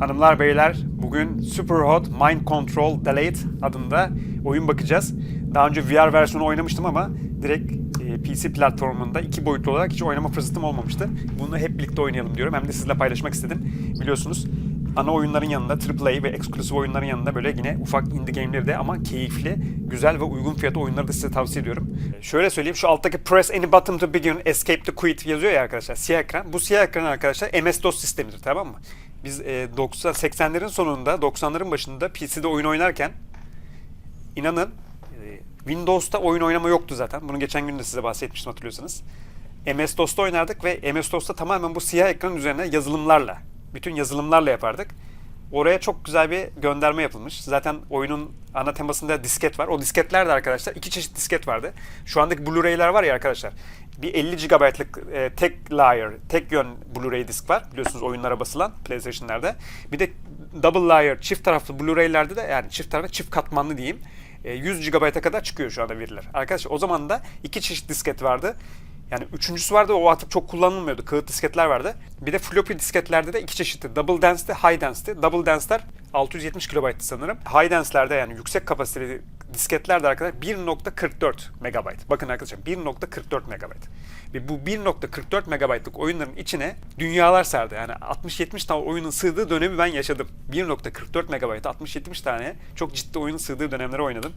Hanımlar beyler bugün Superhot Mind Control Delete adında oyun bakacağız. Daha önce VR versiyonu oynamıştım ama direkt e, PC platformunda iki boyutlu olarak hiç oynama fırsatım olmamıştı. Bunu hep birlikte oynayalım diyorum. Hem de sizle paylaşmak istedim. Biliyorsunuz ana oyunların yanında AAA ve eksklusif oyunların yanında böyle yine ufak indie game'leri de ama keyifli, güzel ve uygun fiyatlı oyunları da size tavsiye ediyorum. Şöyle söyleyeyim şu alttaki press any button to begin, escape to quit yazıyor ya arkadaşlar siyah ekran. Bu siyah ekran arkadaşlar MS-DOS sistemidir tamam mı? Biz e, 90 80'lerin sonunda 90'ların başında PC'de oyun oynarken inanın e, Windows'ta oyun oynama yoktu zaten. Bunu geçen gün de size bahsetmiştim hatırlıyorsanız. MS-DOS'ta oynardık ve MS-DOS'ta tamamen bu siyah ekran üzerine yazılımlarla, bütün yazılımlarla yapardık. Oraya çok güzel bir gönderme yapılmış. Zaten oyunun ana temasında disket var. O disketler de arkadaşlar iki çeşit disket vardı. Şu andaki Blu-ray'ler var ya arkadaşlar. Bir 50 GB'lık e, tek layer, tek yön Blu-ray disk var. Biliyorsunuz oyunlara basılan PlayStation'larda. Bir de double layer, çift taraflı Blu-ray'lerde de yani çift taraflı, çift katmanlı diyeyim. e, 100 GB'a kadar çıkıyor şu anda veriler. Arkadaşlar o zaman da iki çeşit disket vardı. Yani üçüncüsü vardı o artık çok kullanılmıyordu. Kağıt disketler vardı. Bir de floppy disketlerde de iki çeşitti. Double dense'ti, high dense'ti. Double dense'ler 670 KB'tı sanırım. High dense'lerde yani yüksek kapasiteli disketlerde arkadaşlar 1.44 MB. Bakın arkadaşlar 1.44 MB. Ve bu 1.44 MB'lık oyunların içine dünyalar sardı. Yani 60-70 tane oyunun sığdığı dönemi ben yaşadım. 1.44 MB 60-70 tane çok ciddi oyunun sığdığı dönemleri oynadım.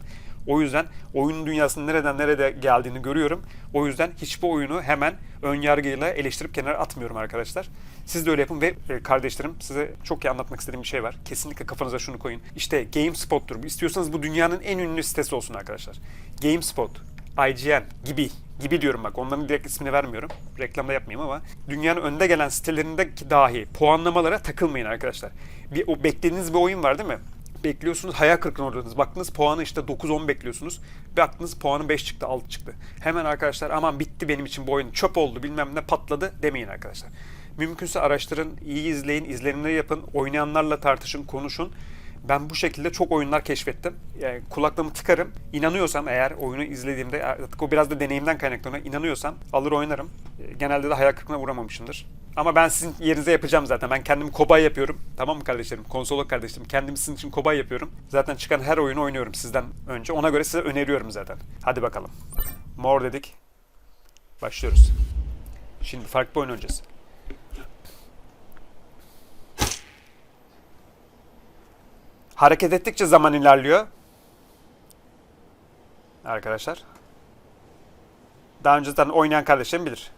O yüzden oyunun dünyasının nereden nerede geldiğini görüyorum. O yüzden hiçbir oyunu hemen ön yargıyla eleştirip kenara atmıyorum arkadaşlar. Siz de öyle yapın ve e, kardeşlerim size çok iyi anlatmak istediğim bir şey var. Kesinlikle kafanıza şunu koyun. İşte GameSpot'tur. İstiyorsanız bu dünyanın en ünlü sitesi olsun arkadaşlar. GameSpot, IGN gibi gibi diyorum bak onların direkt ismini vermiyorum. Reklamda yapmayayım ama dünyanın önde gelen sitelerinde dahi puanlamalara takılmayın arkadaşlar. Bir, o beklediğiniz bir oyun var değil mi? Bekliyorsunuz hayal kırıklığına uğradınız. Baktınız puanı işte 9-10 bekliyorsunuz. Baktınız puanı 5 çıktı 6 çıktı. Hemen arkadaşlar aman bitti benim için bu oyun çöp oldu bilmem ne patladı demeyin arkadaşlar. Mümkünse araştırın, iyi izleyin, izlenimleri yapın, oynayanlarla tartışın, konuşun. Ben bu şekilde çok oyunlar keşfettim. Yani kulaklığımı tıkarım. İnanıyorsam eğer oyunu izlediğimde artık o biraz da deneyimden kaynaklanıyor. İnanıyorsam alır oynarım. Genelde de hayal kırıklığına uğramamışımdır. Ama ben sizin yerinize yapacağım zaten. Ben kendimi kobay yapıyorum. Tamam mı kardeşlerim? Konsolog kardeşlerim. Kendimi sizin için kobay yapıyorum. Zaten çıkan her oyunu oynuyorum sizden önce. Ona göre size öneriyorum zaten. Hadi bakalım. Mor dedik. Başlıyoruz. Şimdi farklı oyun oynayacağız. Hareket ettikçe zaman ilerliyor. Arkadaşlar. Daha önceden oynayan kardeşlerim bilir.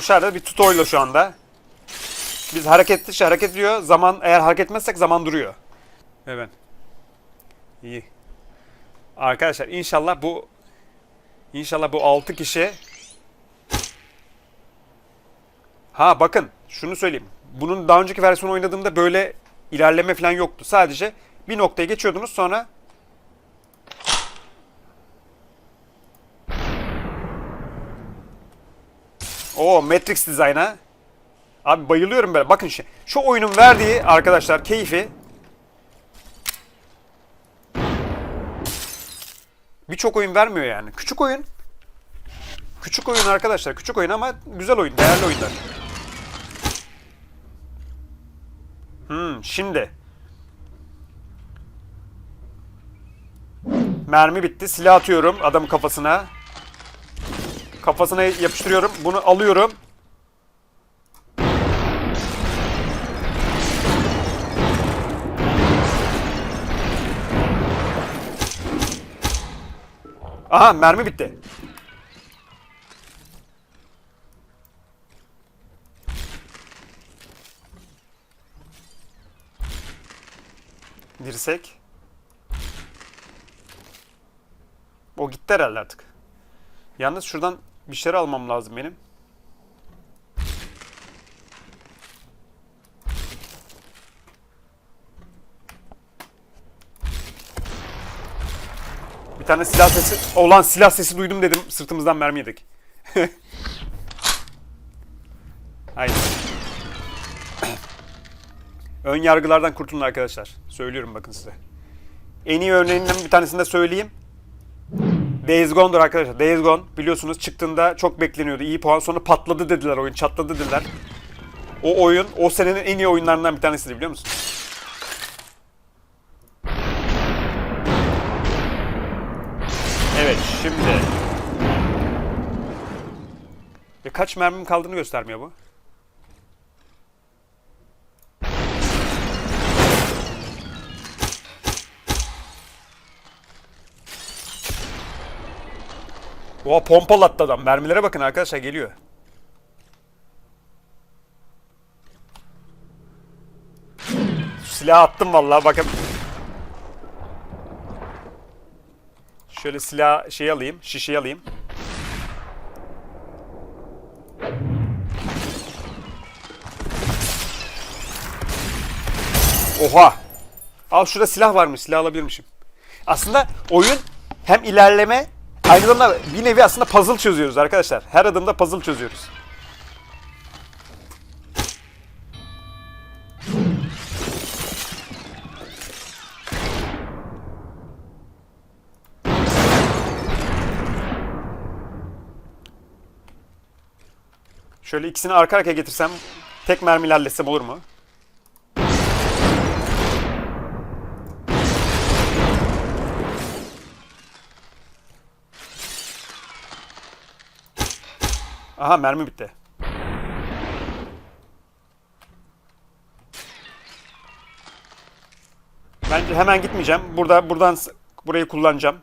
Bu şartta bir tutoyla şu anda. Biz hareket ettikçe hareket ediyor. Zaman eğer hareket etmezsek zaman duruyor. Evet. İyi. Arkadaşlar inşallah bu inşallah bu 6 kişi Ha bakın şunu söyleyeyim. Bunun daha önceki versiyonu oynadığımda böyle ilerleme falan yoktu. Sadece bir noktaya geçiyordunuz sonra O Matrix Design'a. Abi bayılıyorum böyle. Bakın şu, şu oyunun verdiği arkadaşlar keyfi birçok oyun vermiyor yani. Küçük oyun. Küçük oyun arkadaşlar. Küçük oyun ama güzel oyun. Değerli oyunlar. Hmm, şimdi. Mermi bitti. Silah atıyorum adamın kafasına. Kafasına yapıştırıyorum. Bunu alıyorum. Aha mermi bitti. Dirsek. O gitti herhalde artık. Yalnız şuradan bir şeyler almam lazım benim. Bir tane silah sesi, olan silah sesi duydum dedim. Sırtımızdan mermi yedik. Haydi. Ön yargılardan kurtulun arkadaşlar. Söylüyorum bakın size. En iyi örneğinden bir tanesini de söyleyeyim. Days Gone'dur arkadaşlar. Days Gone biliyorsunuz çıktığında çok bekleniyordu. İyi puan sonra patladı dediler oyun. Çatladı dediler. O oyun o senenin en iyi oyunlarından bir tanesiydi biliyor musun? Evet şimdi. Ve kaç mermim kaldığını göstermiyor bu. Oha pompalattı adam. Mermilere bakın arkadaşlar geliyor. Silah attım vallahi bakın. Şöyle silah şey alayım, şişeyi alayım. Oha! Al şurada silah varmış, silah alabilirmişim. Aslında oyun hem ilerleme aynı zamanda bir nevi aslında puzzle çözüyoruz arkadaşlar. Her adımda puzzle çözüyoruz. Şöyle ikisini arka arkaya getirsem tek mermiyle halletsem olur mu? Aha mermi bitti. Bence hemen gitmeyeceğim. Burada buradan burayı kullanacağım.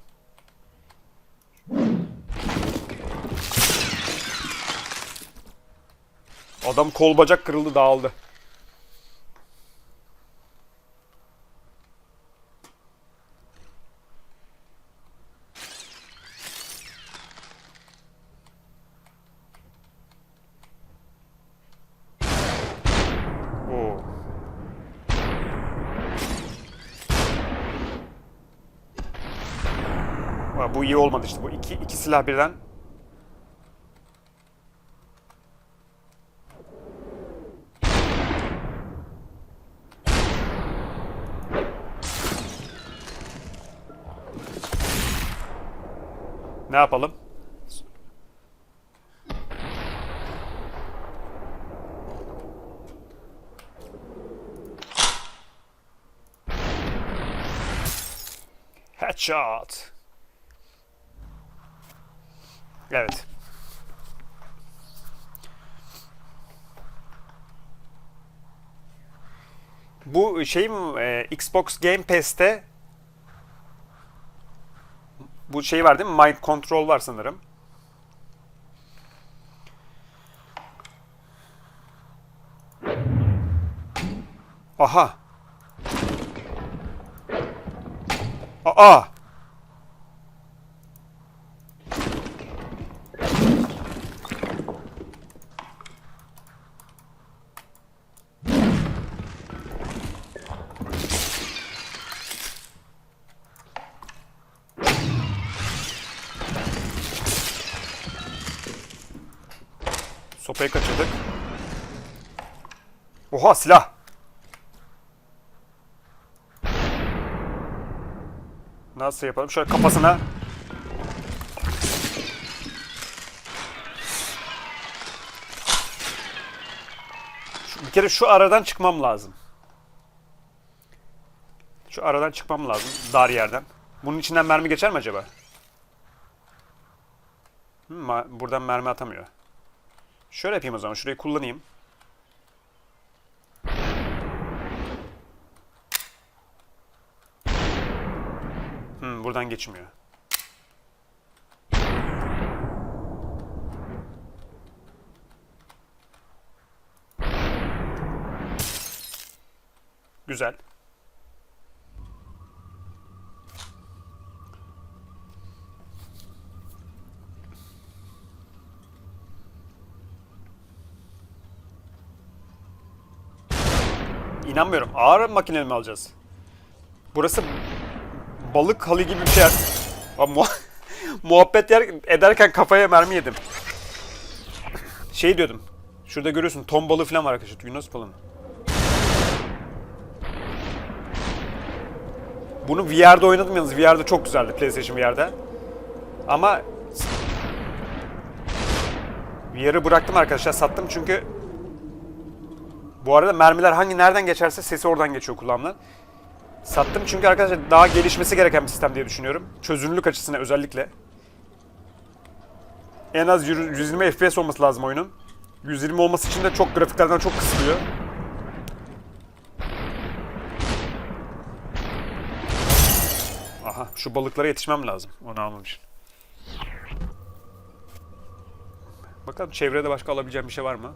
Adam kol bacak kırıldı dağıldı. Oo. Ha, Bu iyi olmadı işte bu iki, iki silah birden. Ne yapalım? Headshot. Evet. Bu şey mi e, Xbox Game Pass'te bu şey var değil mi? Mind Control var sanırım. Aha. Aa. Sopayı kaçırdık. Oha silah. Nasıl yapalım? Şöyle kafasına. Şu, bir kere şu aradan çıkmam lazım. Şu aradan çıkmam lazım. Dar yerden. Bunun içinden mermi geçer mi acaba? Hmm, buradan mermi atamıyor. Şöyle yapayım o zaman. Şurayı kullanayım. Hmm, buradan geçmiyor. Güzel. İnanmıyorum. Ağır makineli mi alacağız? Burası balık halı gibi bir şey. Muhabbet yer ederken kafaya mermi yedim. Şey diyordum. Şurada görüyorsun ton balığı falan var arkadaşlar. Yunus balığı. Bunu VR'da oynadım yalnız. VR'da çok güzeldi PlayStation VR'da. Ama VR'ı bıraktım arkadaşlar. Sattım çünkü bu arada mermiler hangi nereden geçerse sesi oradan geçiyor kulağımdan. Sattım çünkü arkadaşlar daha gelişmesi gereken bir sistem diye düşünüyorum. Çözünürlük açısından özellikle. En az 120 FPS olması lazım oyunun. 120 olması için de çok grafiklerden çok kısılıyor. Aha şu balıklara yetişmem lazım. Onu almam için. Bakalım çevrede başka alabileceğim bir şey var mı?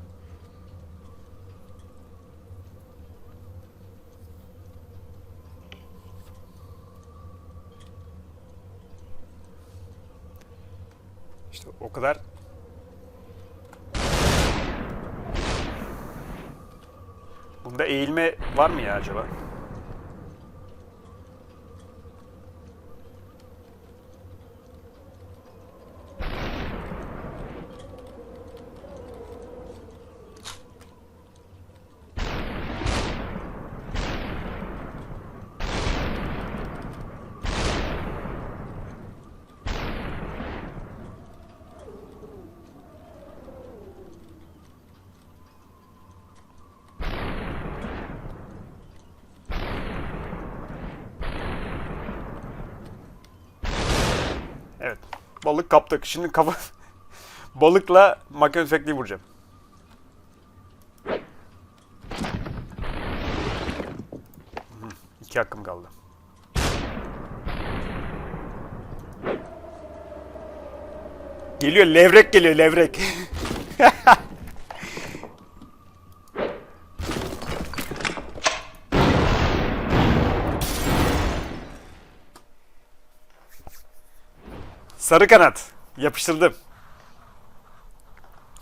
İşte o kadar Bunda eğilme var mı ya acaba? Evet. Balık kaptık. Şimdi kafa balıkla makine tüfekliği vuracağım. İki hakkım kaldı. Geliyor levrek geliyor levrek. Sarı kanat. Yapıştırdım.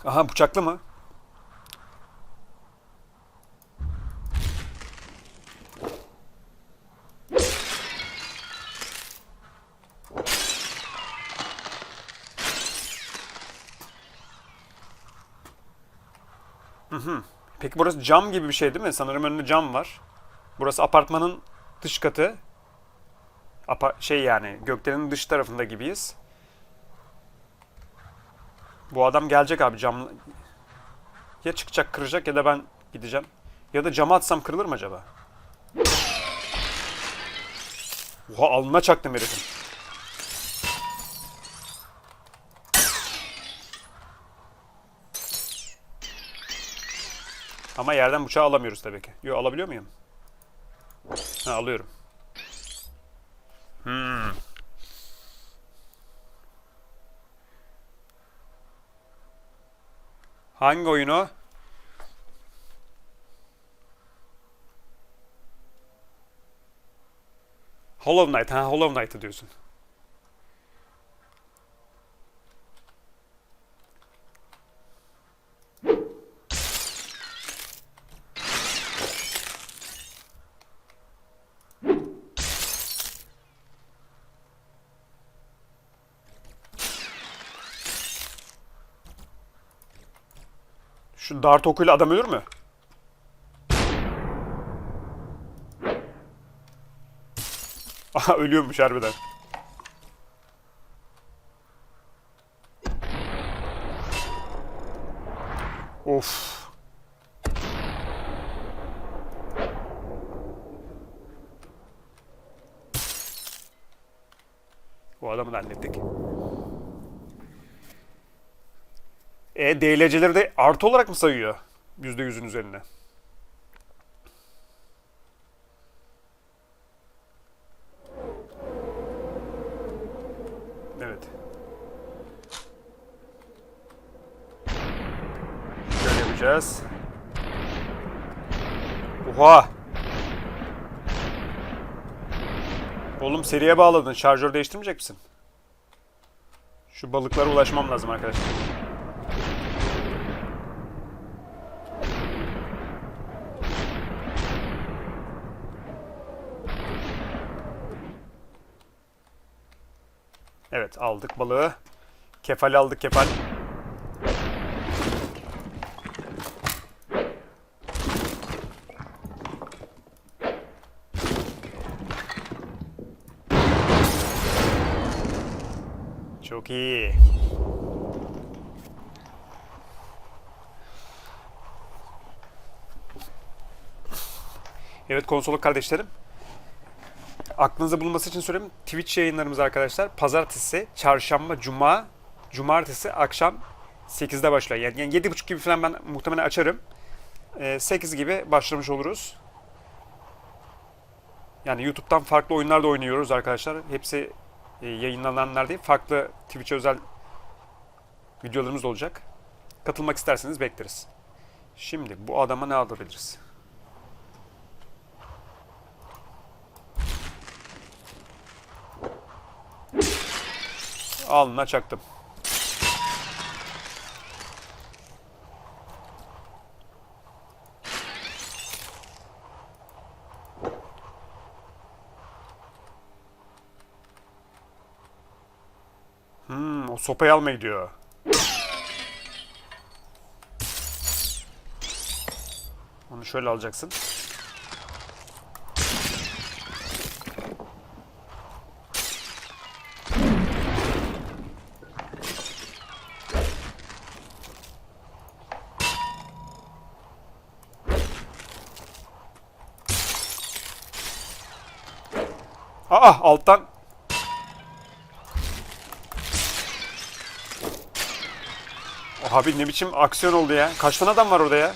Aha bıçaklı mı? Hı hı. Peki burası cam gibi bir şey değil mi? Sanırım önünde cam var. Burası apartmanın dış katı. Apa şey yani gökdelenin dış tarafında gibiyiz. Bu adam gelecek abi cam... Ya çıkacak kıracak ya da ben gideceğim. Ya da cama atsam kırılır mı acaba? Oha alnına çaktım herifin. Ama yerden bıçağı alamıyoruz tabii ki. Yo alabiliyor muyum? Ha alıyorum. Hmm. Hangi oyunu? Hollow Knight. Ha Hollow Knight'ı diyorsun. Şu dart okuyla adam ölür mü? Aha ölüyormuş harbiden. Of. Bu adamı da hallettik. DLC'leri de artı olarak mı sayıyor? %100'ün üzerine. Evet. Şöyle yapacağız. Oha! Oğlum seriye bağladın. Şarjör değiştirmeyecek misin? Şu balıklara ulaşmam lazım arkadaşlar. Evet aldık balığı. Kefal aldık kefal. Çok iyi. Evet konsoluk kardeşlerim. Aklınızda bulunması için söyleyeyim. Twitch yayınlarımız arkadaşlar pazartesi, çarşamba, cuma, cumartesi akşam 8'de başlıyor. Yani, yani 7.30 gibi falan ben muhtemelen açarım. Ee, 8 gibi başlamış oluruz. Yani YouTube'dan farklı oyunlar da oynuyoruz arkadaşlar. Hepsi e, yayınlananlar değil. Farklı Twitch'e özel videolarımız olacak. Katılmak isterseniz bekleriz. Şimdi bu adama ne alabiliriz? Alnına çaktım. Hmm, o sopayı almaya gidiyor. Onu şöyle alacaksın. Aa alttan Abi ne biçim aksiyon oldu ya. Kaç tane adam var orada ya?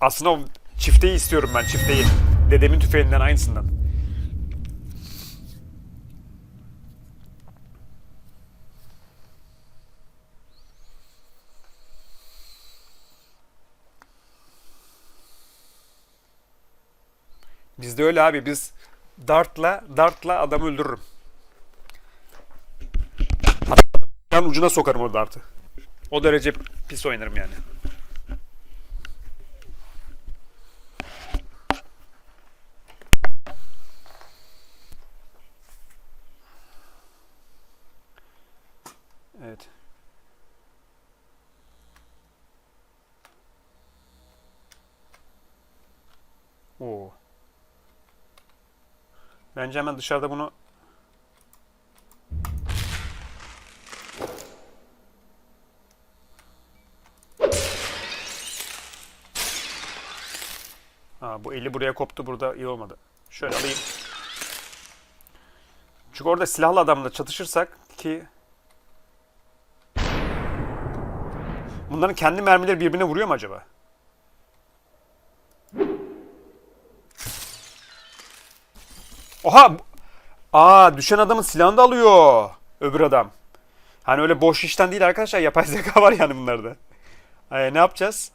Aslında o çifteyi istiyorum ben çifteyi. Dedemin tüfeğinden aynısından. Bizde öyle abi biz dartla dartla adam öldürürüm. Hatta ucuna sokarım o dartı. O derece pis oynarım yani. Evet. Oo. Bence hemen dışarıda bunu Ha, bu eli buraya koptu. Burada iyi olmadı. Şöyle alayım. Çünkü orada silahlı adamla çatışırsak ki Bunların kendi mermileri birbirine vuruyor mu acaba? Oha! Aa düşen adamın silahını da alıyor. Öbür adam. Hani öyle boş işten değil arkadaşlar. Yapay zeka var yani bunlarda. Ay, ne yapacağız?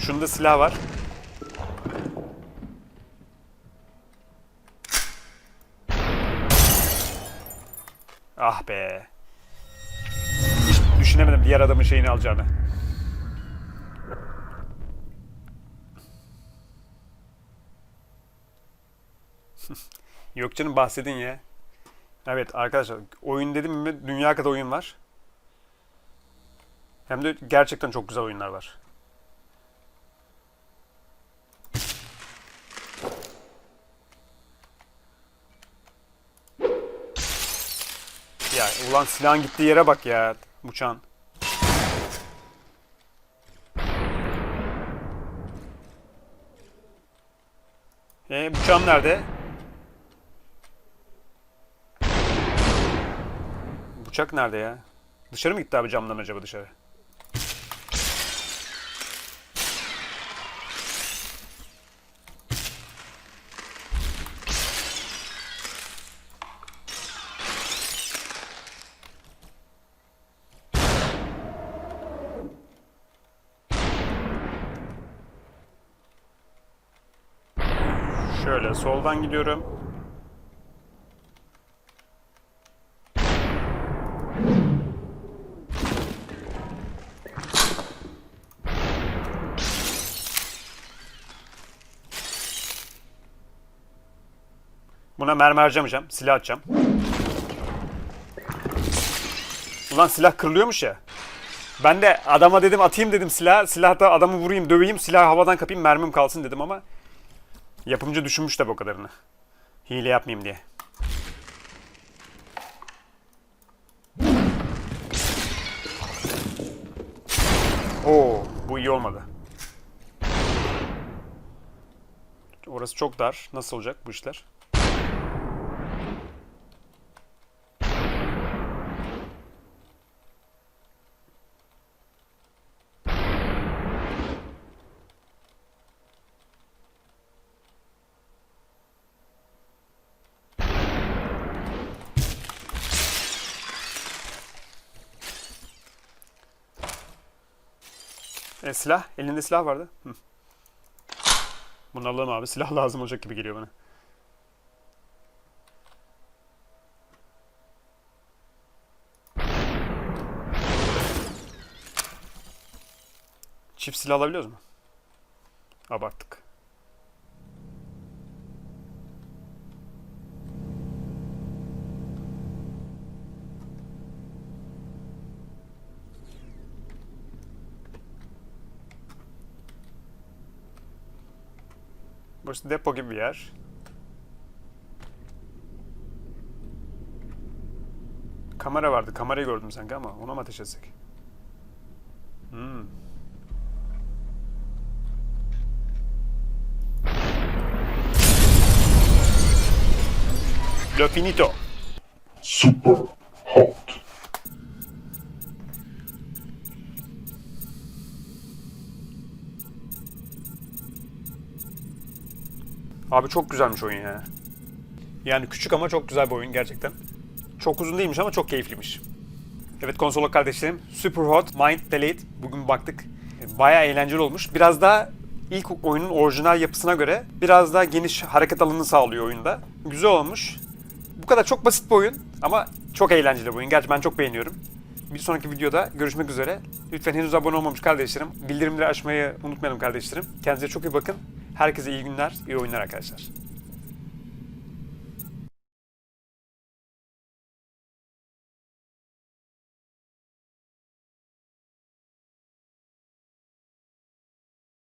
Şunda silah var. Ah be. Hiç düşünemedim diğer adamın şeyini alacağını. Yok canım bahsedin ya. Evet arkadaşlar oyun dedim mi dünya kadar oyun var. Hem de gerçekten çok güzel oyunlar var. Ya ulan silahın gittiği yere bak ya uçağın. E bıçağım nerede? Bıçak nerede ya? Dışarı mı gitti abi camdan acaba dışarı? Şöyle soldan gidiyorum. Buna mermi harcamayacağım. Silah atacağım. Ulan silah kırılıyormuş ya. Ben de adama dedim atayım dedim silah. Silahta adamı vurayım, döveyim, silahı havadan kapayım, mermim kalsın dedim ama yapımcı düşünmüş tabi o kadarını. Hile yapmayayım diye. Oo, bu iyi olmadı. Orası çok dar. Nasıl olacak bu işler? E, silah. Elinde silah vardı. Hı. Bunu alalım abi. Silah lazım olacak gibi geliyor bana. Çift silah alabiliyoruz mu? Abarttık. Burası depo gibi bir yer. Kamera vardı. Kamerayı gördüm sanki ama ona mı ateş etsek? Hmm. Lo finito. Super Abi çok güzelmiş oyun ya. Yani küçük ama çok güzel bir oyun gerçekten. Çok uzun değilmiş ama çok keyifliymiş. Evet konsolok kardeşlerim. Super Hot Mind Delete. Bugün baktık. Bayağı eğlenceli olmuş. Biraz daha ilk oyunun orijinal yapısına göre biraz daha geniş hareket alanı sağlıyor oyunda. Güzel olmuş. Bu kadar çok basit bir oyun ama çok eğlenceli bir oyun. Gerçi ben çok beğeniyorum. Bir sonraki videoda görüşmek üzere. Lütfen henüz abone olmamış kardeşlerim. Bildirimleri açmayı unutmayalım kardeşlerim. Kendinize çok iyi bakın. Herkese iyi günler, iyi oyunlar arkadaşlar.